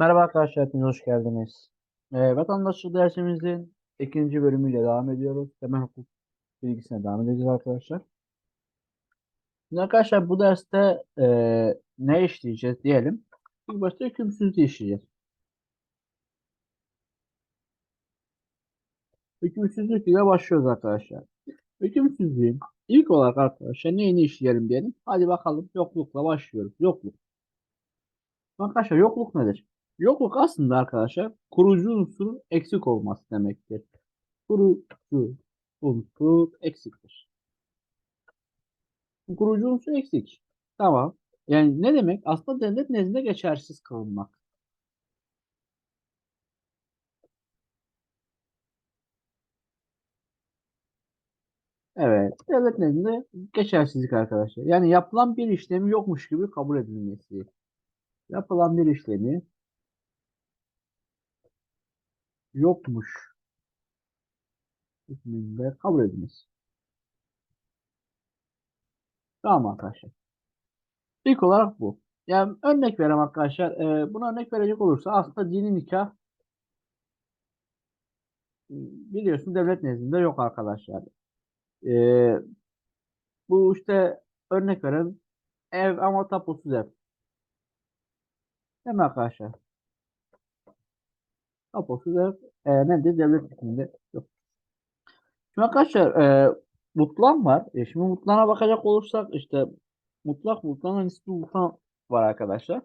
Merhaba arkadaşlar, hepiniz hoş geldiniz. Ee, vatandaşlık dersimizin ikinci bölümüyle devam ediyoruz. Temel hukuk bilgisine devam edeceğiz arkadaşlar. Şimdi arkadaşlar bu derste e, ne işleyeceğiz diyelim. İlk başta hükümsüzlüğü işleyeceğiz. Hükümsüzlük ile başlıyoruz arkadaşlar. Hükümsüzlüğün ilk olarak arkadaşlar neyini işleyelim diyelim. Hadi bakalım yoklukla başlıyoruz. Yokluk. Arkadaşlar yokluk nedir? Yokluk aslında arkadaşlar kurucu unsurun eksik olması demektir. Kurucu unsur eksiktir. Kurucu unsur eksik. Tamam. Yani ne demek? Aslında devlet nezdinde geçersiz kılınmak. Evet. Devlet nezdinde geçersizlik arkadaşlar. Yani yapılan bir işlemi yokmuş gibi kabul edilmesi. Yapılan bir işlemi yokmuş hükmünde kabul edilmesi. Tamam arkadaşlar. İlk olarak bu. Yani örnek vereyim arkadaşlar. Ee, buna örnek verecek olursa aslında dini nikah biliyorsun devlet nezdinde yok arkadaşlar. Ee, bu işte örnek veren ev ama tapusuz ev. Değil mi arkadaşlar? Tapusuz ev e, nedir? Devlet hükmünde yok. Şimdi arkadaşlar e, mutlan var. E, şimdi mutlana bakacak olursak işte mutlak mutlana nispi mutlan var arkadaşlar.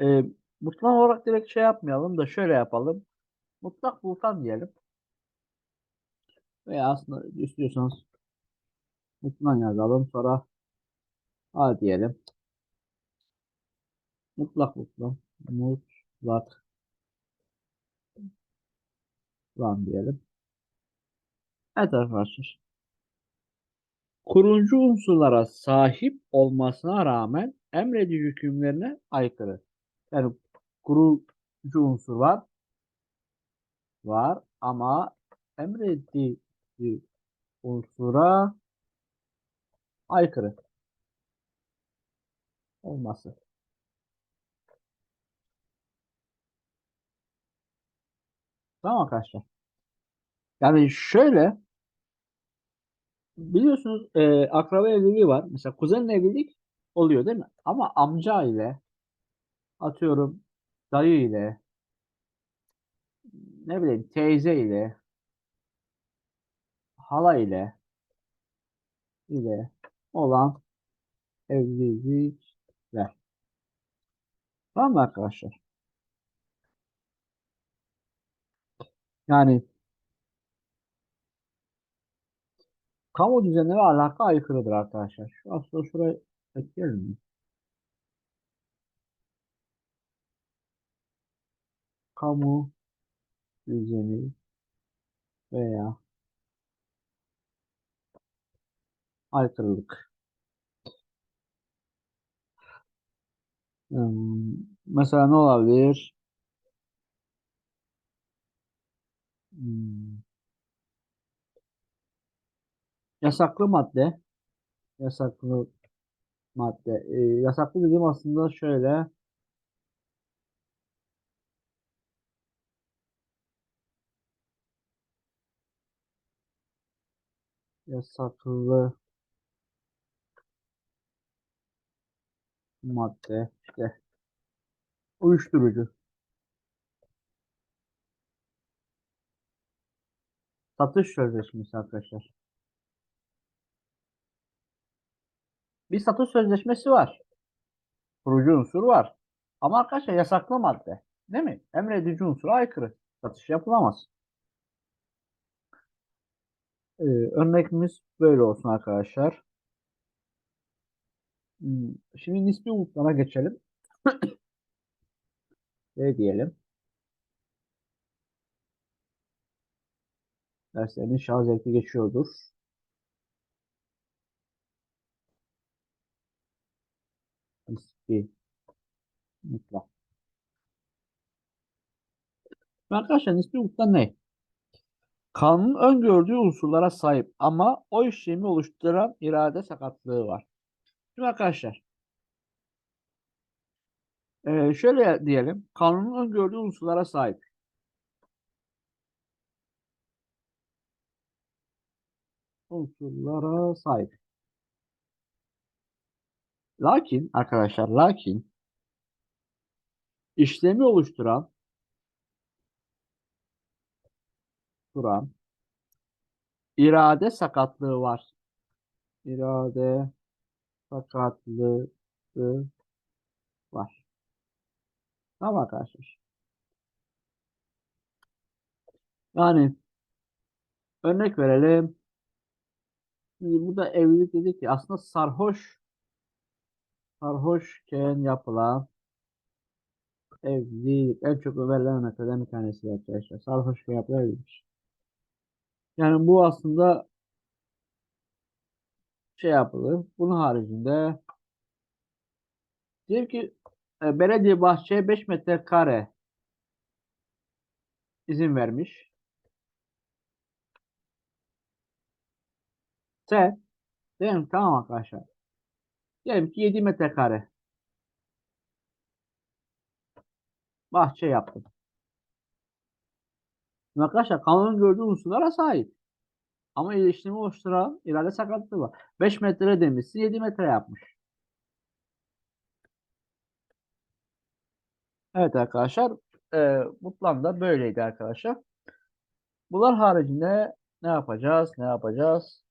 E, mutlan olarak direkt şey yapmayalım da şöyle yapalım. Mutlak mutlan diyelim. Veya aslında istiyorsanız mutlan yazalım. Sonra A diyelim. Mutlak mutlan. Mutlak lan diyelim. Evet arkadaşlar. Kurucu unsurlara sahip olmasına rağmen emredici hükümlerine aykırı. Yani kurucu unsur var. Var ama emredici unsura aykırı olması. Tamam arkadaşlar. Yani şöyle biliyorsunuz e, akraba evliliği var. Mesela kuzenle evlilik oluyor değil mi? Ama amca ile atıyorum dayı ile ne bileyim teyze ile hala ile ile olan evlilikler. Tamam mı arkadaşlar? Yani kamu düzenine ve alaka aykırıdır arkadaşlar. Şu aslında şuraya ekleyelim? Kamu düzeni veya aykırılık. Hmm, mesela ne olabilir? Yasaklı madde. Yasaklı madde. E, yasaklı dediğim aslında şöyle. Yasaklı madde. işte uyuşturucu. Satış sözleşmesi arkadaşlar. Bir satış sözleşmesi var. Kurucu unsur var. Ama arkadaşlar yasaklı madde. Değil mi? Emredici unsura aykırı. Satış yapılamaz. Ee, örneğimiz böyle olsun arkadaşlar. Hmm, Şimdi nispi umutlara geçelim. Ne diyelim? Derslerin şarj zevki geçiyordur. Nispi mutlak. Arkadaşlar nispi mutlak ne? Kanunun öngördüğü unsurlara sahip ama o işlemi oluşturan irade sakatlığı var. Şimdi arkadaşlar Ee, şöyle diyelim. Kanunun öngördüğü unsurlara sahip. Unsurlara sahip. Lakin arkadaşlar lakin işlemi oluşturan duran irade sakatlığı var. İrade sakatlığı var. Tamam arkadaşlar. Yani örnek verelim. Şimdi burada evlilik dedik ki aslında sarhoş sarhoşken yapılan evlilik en çok verilen örneklerden bir tanesi arkadaşlar. Sarhoşken yapılan evlilik. Yani bu aslında şey yapılır. Bunun haricinde diyelim ki e, belediye bahçeye 5 metrekare izin vermiş. Sen mi? Tamam arkadaşlar. Diyelim ki 7 metrekare bahçe yaptım. Arkadaşlar kanunun gördüğü unsurlara sahip. Ama ilişkimi oluşturan irade sakatlığı var. 5 metre demişsin 7 metre yapmış. Evet arkadaşlar. E, bu da böyleydi arkadaşlar. Bunlar haricinde ne yapacağız? Ne yapacağız?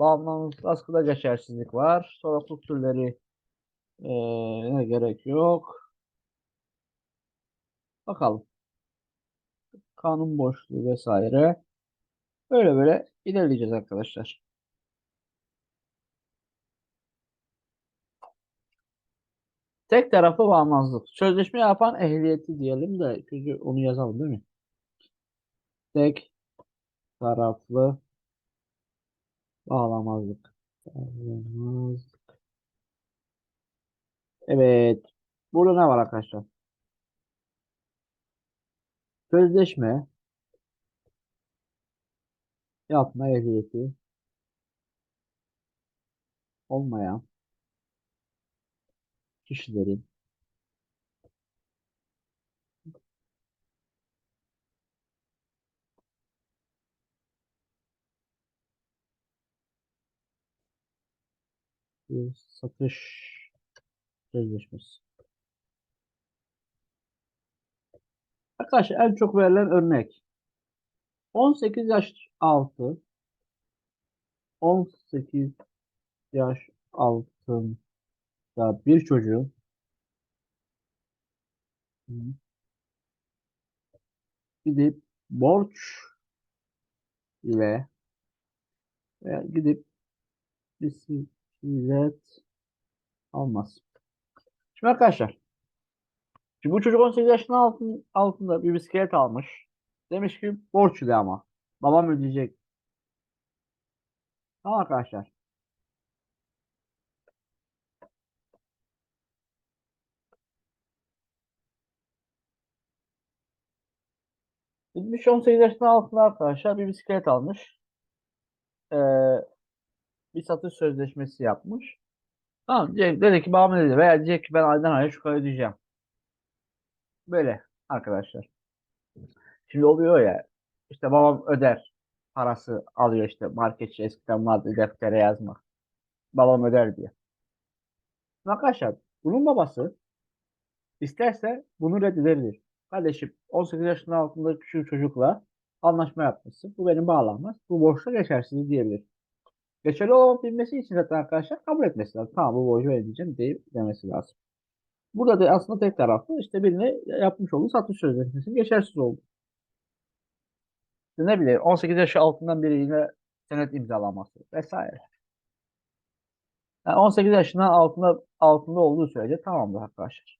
Bağımlılık askıda geçersizlik var. Sorumluluk türleri e, ne gerek yok. Bakalım. Kanun boşluğu vesaire. Böyle böyle ilerleyeceğiz arkadaşlar. Tek taraflı bağımsızlık. Sözleşme yapan ehliyeti diyelim de çünkü onu yazalım değil mi? Tek taraflı bağlamazlık. Bağlamazlık. Evet. Burada ne var arkadaşlar? Sözleşme yapma ehliyeti olmayan kişilerin satış sözleşmesi. Arkadaşlar en çok verilen örnek 18 yaş altı 18 yaş altında bir çocuğun gidip borç ile veya gidip bisiklet almaz. Şimdi arkadaşlar şimdi bu çocuk 18 yaşının altın, altında bir bisiklet almış. Demiş ki borç ile ama. Babam ödeyecek. Tamam arkadaşlar. Gitmiş 18 yaşının altında arkadaşlar bir bisiklet almış. Ee, bir satış sözleşmesi yapmış. Tamam diyecek, dedi ki babam dedi veya diyecek ki ben aydan aya şu kadar ödeyeceğim. Böyle arkadaşlar. Şimdi oluyor ya işte babam öder parası alıyor işte marketçi eskiden vardı deftere yazmak. Babam öder diye. Arkadaşlar bunun babası isterse bunu reddedebilir. Kardeşim 18 yaşının altında küçük çocukla anlaşma yapmışsın. Bu benim bağlanmaz. Bu borçla geçersiz diyebilir. Geçerli olabilmesi için zaten arkadaşlar kabul etmesi lazım. Tamam bu borcu ödeyeceğim deyip demesi lazım. Burada da aslında tek taraflı işte birine yapmış olduğu satış sözleşmesinin geçersiz oldu. Ne bileyim 18 yaş altından biriyle senet imzalaması vesaire. Yani 18 yaşından altında altında olduğu sürece tamamdır arkadaşlar.